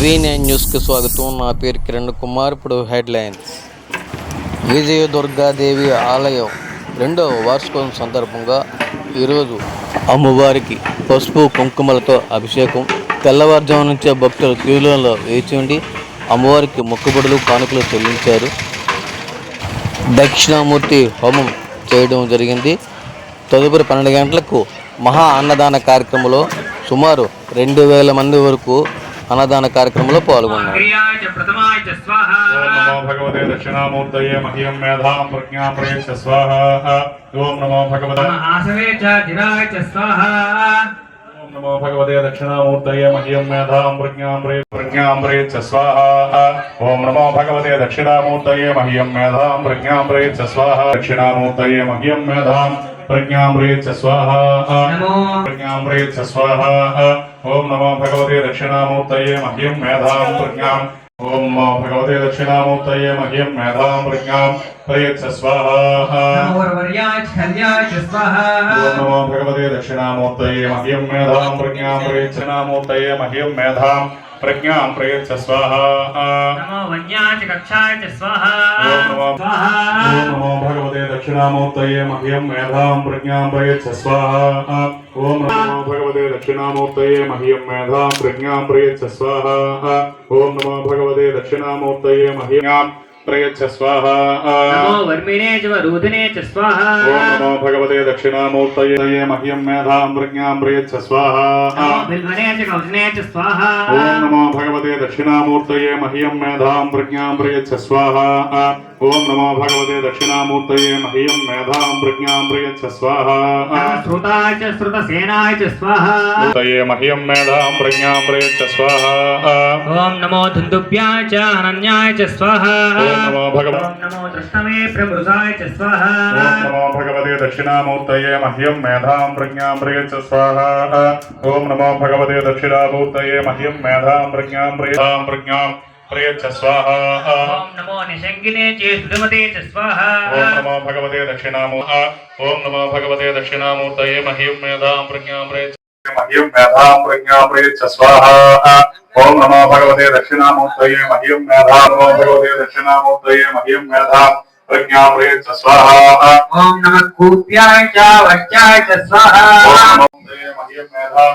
వి న్యూస్కి స్వాగతం. నా పేరు కిరణ్ కుమార్. ఇప్పుడు హెడ్లైన్స్ విజయ దుర్గాదేవి ఆలయం రెండవ వార్షికోత్సవం సందర్భంగా ఈరోజు అమ్మవారికి పసుపు కుంకుమలతో అభిషేకం. తెల్లవారుజాము నుంచే భక్తులు క్యూలలో వేచి ఉండి అమ్మవారికి మొక్కుబడులు కానుకలు చెల్లించారు. దక్షిణామూర్తి హోమం చేయడం జరిగింది. తదుపరి పన్నెండు గంటలకు మహా అన్నదాన కార్యక్రమంలో సుమారు రెండు వేల మంది వరకు అన్నదాన కార్యక్రమంలో పాల్గొన్నారు. ఓం నమో భగవతే నమో భగవతే దక్షిణామూర్తయే మహ్యం మేధాం ప్రజ్ఞాం ప్రయ ప్రజ్ఞాం ప్రయచ్చ స్వాహ. ఓం నమో భగవతే దక్షిణామూర్తయే మహ్యం మేధాం ప్రజ్ఞాం ప్రయచ్చ స్వాహ. దక్షిణామూర్తయే మహ్యం మేధాం ప్రజ్ఞాం ప్రయచ్చ స్వాహ. ప్రజ్ఞాం ప్రయచ్చ స్వాహ. ఓం నమో భగవతే దక్షిణామూర్తయే మహ్యం మేధాం ప్రజ్ఞాం ఓం నమో భగవతే దక్షిణామూర్తయే మహ్యం మేధాం ప్రజ్ఞాం ప్రయచ్చ స్వాహ నమో వర్యాయ చ కల్యాయ చ స్వాహ ఓం నమో భగవతే దక్షిణామూర్తయే మహ్యం మేధాం ప్రజ్ఞాం ప్రయచ్చనామూర్తయే మహ్యం మేధాం ప్రజ్ఞాం ప్రయచ్చ స్వాహ నమో వన్యాయ చ కక్షాయ చ స్వాహ ఓం నమో స్వాహ ఓం నమో భగవతే దక్షిణామూర్తయే మహ్యం మేధాం ప్రజ్ఞాం ప్రయచ్చ స్వాహ ఓం నమో భగవతే దక్షిణామూర్తయే మహ్యం మేధాం ప్రజ్ఞాం ప్రయచ్చ స్వాహ ఓం నమో భగవతే దక్షిణామూర్తయే మహ్యం ప్రయచ్చ స్వాహ నమో వర్మిణే చ వరుధినే చ స్వాహ ఓం నమో భగవతే దక్షిణామూర్తయే మహ్యం మేధాం ప్రజ్ఞాం ప్రయచ్చ స్వాహ నమో బిల్వనే చ కౌశనే చ స్వాహ ఓం నమో ఓం నమో భగవతే దక్షిణామూర్తయే మహ్యం మేధాం ప్రజ్ఞాం ప్రయచ్చ స్వాహ. శ్రుతాయ చ శ్రుతసేనాయ చ స్వాహ. తయే మహ్యం మేధాం ప్రజ్ఞాం ప్రయచ్చ స్వాహ. ఓం నమో దుందుభ్యాయ చ అనన్యాయ చ స్వాహ. ఓం నమో భగవ ఓం నమో దృష్టమే ప్రమృతాయ చ స్వాహ. ఓం నమో భగవతే దక్షిణామూర్తయే మహ్యం మేధాం ప్రజ్ఞాం ప్రయచ్చ స్వాహ. ఓం నమో భగవతే దక్షిణామూర్తయే మహ్యం మేధాం ప్రజ్ఞాం ప్రయతాం ప్రజ్ఞాం ప్రయచ్చ స్వాహ ఓం నమో నిశంగినే చే సుధమతే చ స్వాహ ఓం నమో భగవతే దక్షిణామూ ఓం నమో భగవతే దక్షిణామూర్తయే మహ్యం మేధాం ప్రజ్ఞాం ప్రయచ్చ మహ్యం మేధాం ప్రజ్ఞాం ప్రయచ్చ స్వాహ ఓం నమో భగవతే దక్షిణామూర్తయే మహ్యం మేధాం నమో భగవతే దక్షిణామూర్తయే మహ్యం మేధాం ప్రజ్ఞాం ప్రయచ్చ స్వాహ ఓం నమ కూప్యాయ చ వచ్చాయ చ స్వాహ ఓం నమో భగవతే మహ్యం మేధాం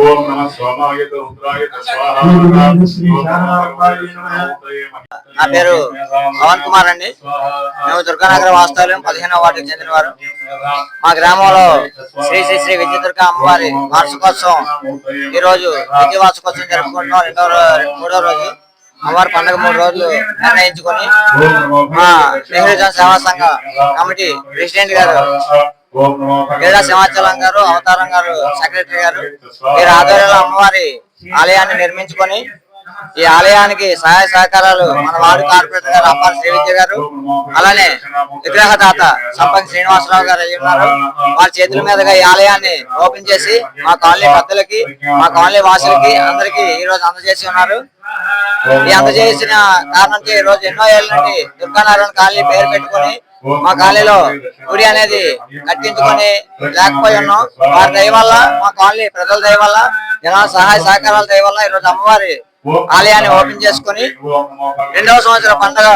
ఓం నమ స్వామాయ రుద్రాయ నా పేరు పవన్ కుమార్ అండి. మేము దుర్గానగర వాస్తవ్యం పదిహేనవ వార్డుకి చెందినవారు మా గ్రామంలో శ్రీ శ్రీ శ్రీ విజయదుర్గ అమ్మవారి వార్షికోత్సవం ఈ రోజు విజయ వార్షికోత్సవం జరుపుకుంటున్నాం. రెండో మూడో రోజు అమ్మవారి పండుగ మూడు రోజులు నిర్ణయించుకొని మా నెహ్రూ సేవా సంఘ కమిటీ ప్రెసిడెంట్ గారు వీర సింహాచలం గారు అవతారం గారు సెక్రటరీ గారు వీరి ఆధ్వర్యంలో అమ్మవారి ఆలయాన్ని నిర్మించుకొని ఈ ఆలయానికి సహాయ సహకారాలు మన వార్డు కార్పొరేటర్ గారు అప్పారి శ్రీవిద్య గారు అలానే విగ్రహదాత సంపంగి శ్రీనివాసరావు గారు అయ్యి ఉన్నారు. వారి చేతుల మీదుగా ఈ ఆలయాన్ని ఓపెన్ చేసి మా కాలనీ పెద్దలకి మా కాలనీ వాసులకి అందరికి ఈ రోజు అందజేసి ఉన్నారు. ఈ అందజేసిన కారణం ఈ రోజు ఎన్నో ఏళ్ళ నుండి దుర్గానారాయణ కాలనీ పేరు పెట్టుకొని మా కాలనీలో గుడి అనేది కట్టించుకొని లేకపోయి ఉన్నాం. వారి దయ వల్ల మా కాలనీ ప్రజల దయ వల్ల జనాల సహాయ సహకారాల దయ వల్ల ఈ రోజు అమ్మవారి ఆలయాన్ని ఓపెన్ చేసుకొని రెండవ సంవత్సరం పండుగ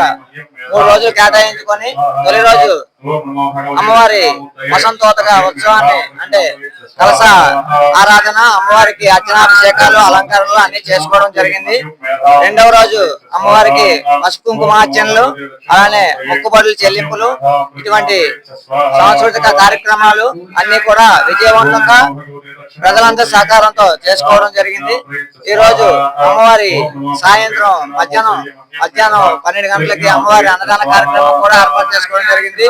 మూడు రోజులు కేటాయించుకొని తొలి రోజు అమ్మవారి వసంతోతగా ఉత్సవాన్ని అంటే కలస ఆరాధన అమ్మవారికి అర్చనాభిషేకాలు అలంకరణలు అన్ని చేసుకోవడం జరిగింది. రెండవ రోజు అమ్మవారికి పసుపు కుంకుమార్చనలు అలానే మొక్కుబడులు చెల్లింపులు ఇటువంటి సాంస్కృతిక కార్యక్రమాలు అన్ని కూడా విజయవంతంగా ప్రజలందరి సహకారంతో చేసుకోవడం జరిగింది. ఈ రోజు అమ్మవారి సాయంత్రం మధ్యాహ్నం మధ్యాహ్నం పన్నెండు గంటలకి అమ్మవారి అన్నదాన కార్యక్రమం కూడా ఏర్పాటు చేసుకోవడం జరిగింది.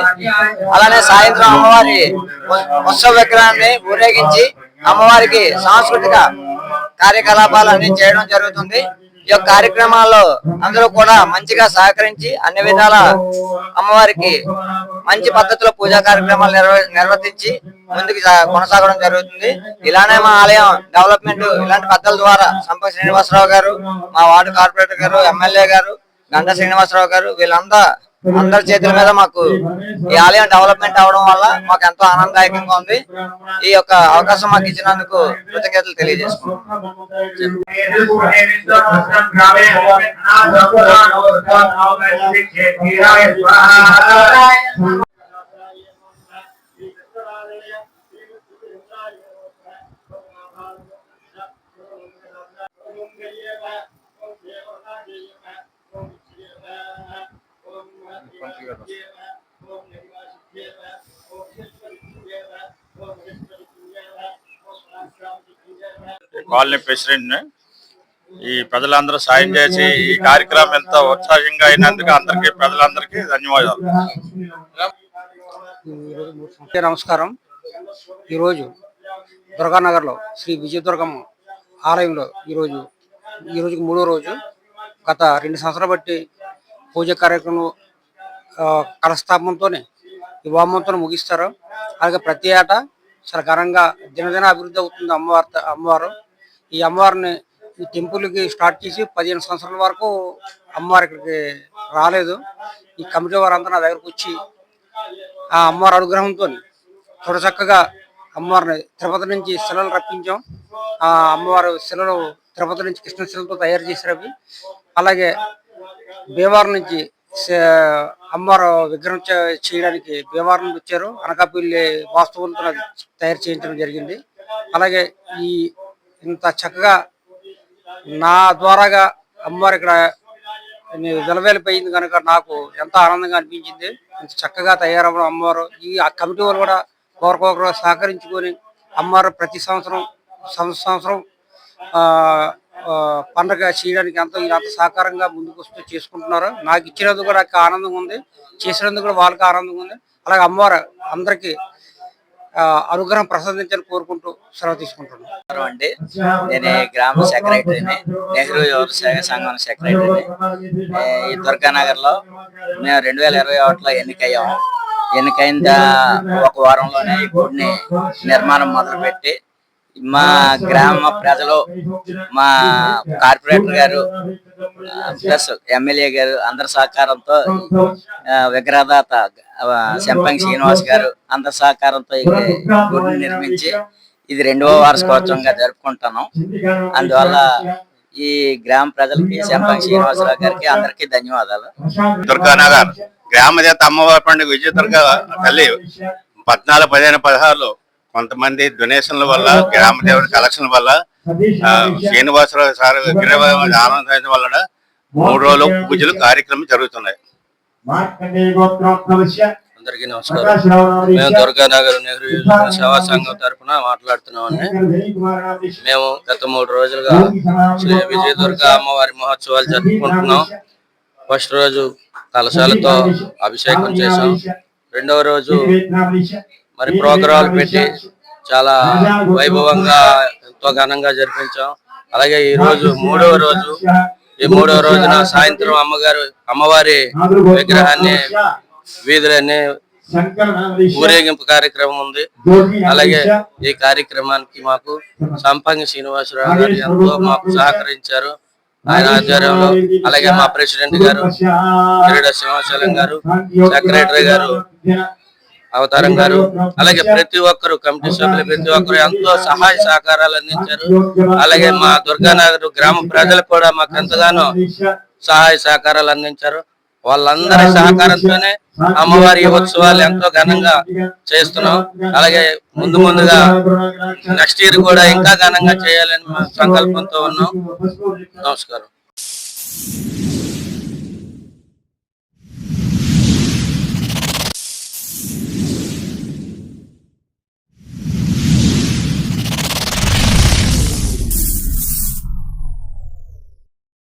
అలానే సాయంత్రం అమ్మవారి ఉత్సవ విగ్రహాన్ని ఊరేగించి అమ్మవారికి సాంస్కృతిక కార్యకలాపాలు అన్ని చేయడం జరుగుతుంది. ఈ యొక్క కార్యక్రమాల్లో అందరూ కూడా మంచిగా సహకరించి అన్ని విధాల అమ్మవారికి మంచి పద్ధతిలో పూజా కార్యక్రమాలు నిర్వర్తించి ముందుకు కొనసాగడం జరుగుతుంది. ఇలానే మా ఆలయం డెవలప్మెంట్ ఇలాంటి పద్ధతుల ద్వారా సంప శ్రీనివాసరావు గారు మా వార్డు కార్పొరేటర్ గారు ఎమ్మెల్యే గారు గంట శ్రీనివాసరావు గారు వీళ్ళంతా అందరి చేతుల మీద మాకు ఈ ఆలయం డెవలప్మెంట్ అవడం వల్ల మాకు ఎంతో ఆనందదాయకంగా ఉంది. ఈ యొక్క అవకాశం మాకు ఇచ్చినందుకు కృతజ్ఞతలు కాలనీ ప్రెసిడెంట్ ఈ ప్రజలందరూ సాయం చేసి ఈ కార్యక్రమం ఎంత ఉత్సాహంగా అయినందుకు అందరికీ ప్రజలందరికీ ధన్యవాదాలు. నమస్కారం. ఈరోజు దుర్గానగర్లో శ్రీ విజయదుర్గమ్మ ఆలయంలో ఈరోజు ఈ రోజుకి మూడో రోజు గత రెండు సంవత్సరాలు బట్టి పూజ కార్యక్రమం ఆ, కలస్థాపనతోనే ఈ వామంతో ముగిస్తారు. అలాగే ప్రతి ఏటా చాలా ఘనంగా దినదిన అభివృద్ధి అవుతుంది అమ్మవారి అమ్మవారు. ఈ అమ్మవారిని ఈ టెంపుల్కి స్టార్ట్ చేసి పదిహేను సంవత్సరాల వరకు అమ్మవారు ఇక్కడికి రాలేదు. ఈ కమిటీ వారంతా నా దగ్గరకు వచ్చి ఆ అమ్మవారి అనుగ్రహంతో చక్కగా అమ్మవారిని తిరుపతి నుంచి శిలలు రప్పించాం. ఆ అమ్మవారు శిలలు తిరుపతి నుంచి కృష్ణ శిలతో తయారు చేశారు అవి. అలాగే భీమవరం నుంచి అమ్మవారు విగ్రహం చే- చేయడానికి భీమవరం వచ్చారు. అనకాపల్లి వాస్తువులతో తయారు చేయించడం జరిగింది. అలాగే ఈ ఇంత చక్కగా నా ద్వారాగా అమ్మవారు ఇక్కడ వెలవేలిపోయింది కనుక నాకు ఎంత ఆనందంగా అనిపించింది. ఇంత చక్కగా తయారవ్వడం అమ్మవారు. ఈ ఆ కమిటీ వాళ్ళు కూడా ఒకరికొకరు సహకరించుకొని అమ్మవారు ప్రతి సంవత్సరం సంవత్సరం పండగ చేయడానికి ఎంతో ఈయన అంత సహకారంగా ముందుకు వస్తూ చేసుకుంటున్నారు. నాకు ఇచ్చినందుకు కూడా నాకు ఆనందంగా ఉంది. చేసినందుకు కూడా వాళ్ళకి ఆనందంగా ఉంది. అలాగే అమ్మవారు అందరికీ ఆ, అనుగ్రహం ప్రసాదించాలని కోరుకుంటూ సెలవు తీసుకుంటున్నాను. అండి. నేను గ్రామ సెక్రటరీని నెహ్రూ వ్యవసాయ సంఘం సెక్రటరీని. ఈ దుర్గానగర్లో మేము రెండు వేల ఇరవై ఒకటిలో ఎన్నికయ్యాము. ఎన్నికైన ఒక వారంలోనే ఈ గుడిని నిర్మాణం మొదలుపెట్టి మా గ్రామ ప్రజలు మా కార్పొరేటర్ గారు ప్లస్ ఎమ్మెల్యే గారు అందరి సహకారంతో విగ్రహదాత శంపంగి శ్రీనివాస్ గారు అందరి సహకారంతో గుడిని నిర్మించి ఇది రెండవ వార్షికోత్సవంగా జరుపుకుంటున్నాం అందువల్ల ఈ గ్రామ ప్రజలకి శంపంగి శ్రీనివాసరావు గారికి అందరికీ ధన్యవాదాలు. దుర్గానగర్ గ్రామ దేవత అమ్మవారి పండుగ విజయ దుర్గా తల్లి పద్నాలుగు పదిహేను పదహారులో కొంతమంది డొనేషన్ల వల్ల గ్రామ దేవత కలెక్షన్ వల్ల శ్రీనివాసరావు సార్ విగ్రహ ఆనందం వల్ల మూడు రోజులు పూజలు కార్యక్రమం జరుగుతున్నాయి. అందరికీ నమస్కారం. మేము దుర్గానగర్ నెహ్రూ సేవా సంఘం తరపున మాట్లాడుతున్నామండి. మేము గత మూడు రోజులుగా శ్రీ విజయ దుర్గా అమ్మవారి మహోత్సవాలు జరుపుకుంటున్నాం. ఫస్ట్ రోజు కలశాలతో అభిషేకం చేసాం రెండవ రోజు మరి ప్రోగ్రాలు పెట్టి చాలా వైభవంగా ఎంతో ఘనంగా జరిపించాం. అలాగే ఈ రోజు మూడవ రోజు ఈ మూడవ రోజున సాయంత్రం అమ్మగారు అమ్మవారి విగ్రహాన్ని వీధులన్నీ ఊరేగింపు కార్యక్రమం ఉంది. అలాగే ఈ కార్యక్రమానికి మాకు సంపంగి శ్రీనివాసరావు గారు ఎంతో మాకు సహకరించారు. ఆయన ఆధ్వర్యంలో అలాగే మా ప్రెసిడెంట్ గారు కిరీట సింహాచలం గారు సెక్రటరీ గారు అవతారం గారు. అలాగే ప్రతి ఒక్కరు కమిటీ సభ్యులు ప్రతి ఒక్కరు ఎంతో సహాయ సహకారాలు అందించారు. అలాగే మా దుర్గానగర్ గ్రామ ప్రజలు కూడా మాకు ఎంతగానో సహాయ సహకారాలు అందించారు. వాళ్ళందరి సహకారంతోనే అమ్మవారి ఉత్సవాలు ఎంతో ఘనంగా చేస్తున్నాం. అలాగే ముందు ముందుగా నెక్స్ట్ ఇయర్ కూడా ఇంకా ఘనంగా చేయాలని మా సంకల్పంతో ఉన్నాం. నమస్కారం.